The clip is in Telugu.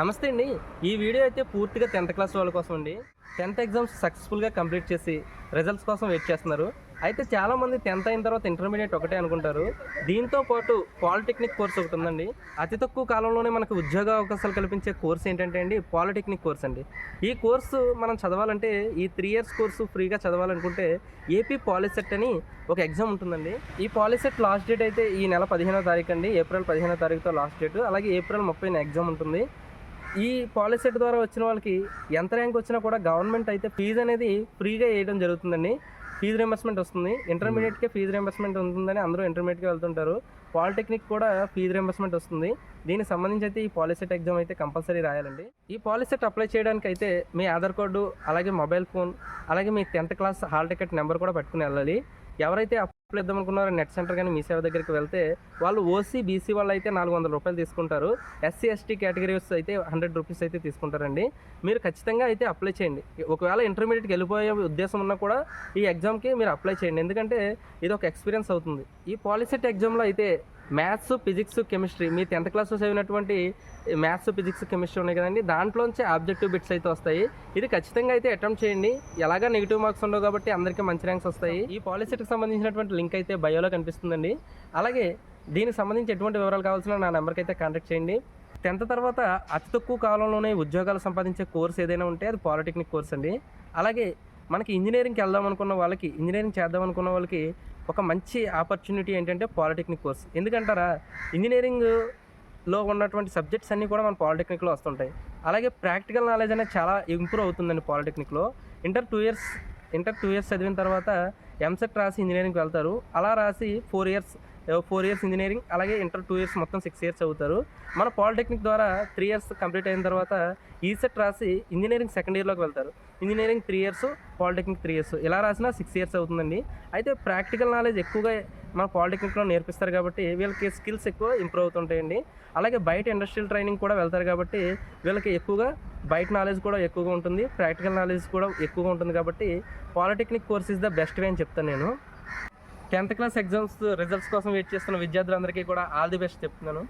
నమస్తే అండి. ఈ వీడియో అయితే పూర్తిగా టెన్త్ క్లాస్ వాళ్ళ కోసం అండి. టెన్త్ ఎగ్జామ్స్ సక్సెస్ఫుల్గా కంప్లీట్ చేసి రిజల్ట్స్ కోసం వెయిట్ చేస్తున్నారు. అయితే చాలామంది టెన్త్ అయిన తర్వాత ఇంటర్మీడియట్ ఒకటే అనుకుంటారు. దీంతో పాటు పాలిటెక్నిక్ కోర్స్ ఒకటి ఉందండి. అతి తక్కువ కాలంలోనే మనకు ఉద్యోగ అవకాశాలు కల్పించే కోర్స్ ఏంటంటే అండి పాలిటెక్నిక్ కోర్స్ అండి. ఈ కోర్సు మనం చదవాలంటే ఈ త్రీ ఇయర్స్ కోర్సు ఫ్రీగా చదవాలనుకుంటే ఏపీ పాలిసెట్ అని ఒక ఎగ్జామ్ ఉంటుందండి. ఈ పాలిసెట్ లాస్ట్ డేట్ అయితే ఈ నెల పదిహేనో తారీఖు అండి. ఏప్రిల్ పదిహేనో తారీఖుతో లాస్ట్ డేట్ అలాగే ఏప్రిల్ ముప్పైన ఎగ్జామ్ ఉంటుంది. ఈ పాలసీ ద్వారా వచ్చిన వాళ్ళకి ఎంత ర్యాంక్ వచ్చినా కూడా గవర్నమెంట్ అయితే ఫీజు అనేది ఫ్రీగా వేయడం జరుగుతుందండి. ఫీజు రియంబర్స్మెంట్ వస్తుంది. ఇంటర్మీడియట్కే ఫీజు రింబర్స్మెంట్ ఉంటుందని అందరూ ఇంటర్మీడియట్కి వెళ్తుంటారు. పాలిటెక్నిక్ కూడా ఫీజు రింబర్స్మెంట్ వస్తుంది. దీనికి సంబంధించి అయితే ఈ పాలిసెట్ ఎగ్జామ్ అయితే కంపల్సరీ రాయాలండి. ఈ పాలిసెట్ అప్లై చేయడానికి అయితే మీ ఆధార్ కార్డు అలాగే మొబైల్ ఫోన్ అలాగే మీ tenth class hall ticket number కూడా పట్టుకుని వెళ్ళాలి. ఎవరైతే అప్లై ఇద్దాం అనుకున్నారు. నెట్ సెంటర్ కానీ మీ సేవ దగ్గరికి వెళ్తే వాళ్ళు ఓసీ బీసీ వాళ్ళు అయితే నాలుగు వందల రూపాయలు తీసుకుంటారు. ఎస్సీ ఎస్టీ కేటగిరీస్ అయితే హండ్రెడ్ రూపీస్ అయితే తీసుకుంటారండి. మీరు ఖచ్చితంగా అయితే అప్లై చేయండి. ఒకవేళ ఇంటర్మీడియట్కి వెళ్ళిపోయే ఉద్దేశం ఉన్నా కూడా ఈ ఎగ్జామ్కి మీరు అప్లై చేయండి. ఎందుకంటే ఇది ఒక ఎక్స్పీరియన్స్ అవుతుంది. ఈ పాలిసెట్ ఎగ్జామ్లో అయితే మ్యాథ్స్ ఫిజిక్స్ కెమిస్ట్రీ మీ టెన్త్ క్లాస్లో చదివినటువంటి మ్యాథ్స్ ఫిజిక్స్ కెమిస్ట్రీ ఉన్నాయి కదండి. దాంట్లోంచి ఆబ్జెక్టివ్ బిట్స్ అయితే వస్తాయి. ఇది ఖచ్చితంగా అయితే అటెంప్ట్ చేయండి. ఎలాగా నెగిటివ్ మార్క్స్ ఉండవు కాబట్టి అందరికీ మంచి ర్యాంక్స్ వస్తాయి. ఈ పాలసీకి సంబంధించినటువంటి లింక్ అయితే బయోలో కనిపిస్తుందండి. అలాగే దీనికి సంబంధించి ఎటువంటి వివరాలు కావాల్సిన నా నెంబర్కి అయితే కాంటాక్ట్ చేయండి. టెన్త్ తర్వాత అతి తక్కువ కాలంలోనే ఉద్యోగాలు సంపాదించే కోర్స్ ఏదైనా ఉంటే అది పాలిటెక్నిక్ కోర్స్ అండి. అలాగే మనకి ఇంజనీరింగ్కి వెళ్దాం అనుకున్న వాళ్ళకి ఇంజనీరింగ్ చేద్దాం అనుకున్న వాళ్ళకి ఒక మంచి ఆపర్చునిటీ ఏంటంటే పాలిటెక్నిక్ కోర్స్. ఎందుకంటారా? ఇంజనీరింగ్లో ఉన్నటువంటి సబ్జెక్ట్స్ అన్నీ కూడా మన పాలిటెక్నిక్లో వస్తుంటాయి. అలాగే ప్రాక్టికల్ నాలెడ్జ్ అనేది చాలా ఇంప్రూవ్ అవుతుందండి పాలిటెక్నిక్లో inter two years inter two years చదివిన తర్వాత ఎంసెట్ రాసి ఇంజనీరింగ్కి వెళ్తారు. అలా రాసి four years four years engineering అలాగే ఇంటర్ టూ ఇయర్స్ మొత్తం సిక్స్ ఇయర్స్ చదువుతారు. మన పాలిటెక్నిక్ ద్వారా త్రీ ఇయర్స్ కంప్లీట్ అయిన తర్వాత ఈసెట్ రాసి ఇంజనీరింగ్ సెకండ్ ఇయర్లోకి వెళ్తారు. Engineering three years polytechnic three years ఇలా రాసినా సిక్స్ ఇయర్స్ అవుతుందండి. అయితే ప్రాక్టికల్ నాలెడ్జ్ ఎక్కువగా మన పాలిటెక్నిక్లో నేర్పిస్తారు కాబట్టి వీళ్ళకి స్కిల్స్ ఎక్కువ ఇంప్రూవ్ అవుతుంటాయండి. అలాగే బయట ఇండస్ట్రియల్ ట్రైనింగ్ కూడా వెళ్తారు కాబట్టి వీళ్ళకి ఎక్కువగా బయట నాలెడ్జ్ కూడా ఎక్కువగా ఉంటుంది ప్రాక్టికల్ నాలెడ్జ్ కూడా ఎక్కువగా ఉంటుంది కాబట్టి polytechnic course is the best way అని చెప్తాను నేను. టెన్త్ క్లాస్ ఎగ్జామ్స్ రిజల్ట్స్ కోసం వెయిట్ చేస్తున్న విద్యార్థులందరికీ కూడా ఆల్ ది బెస్ట్ చెప్తున్నాను.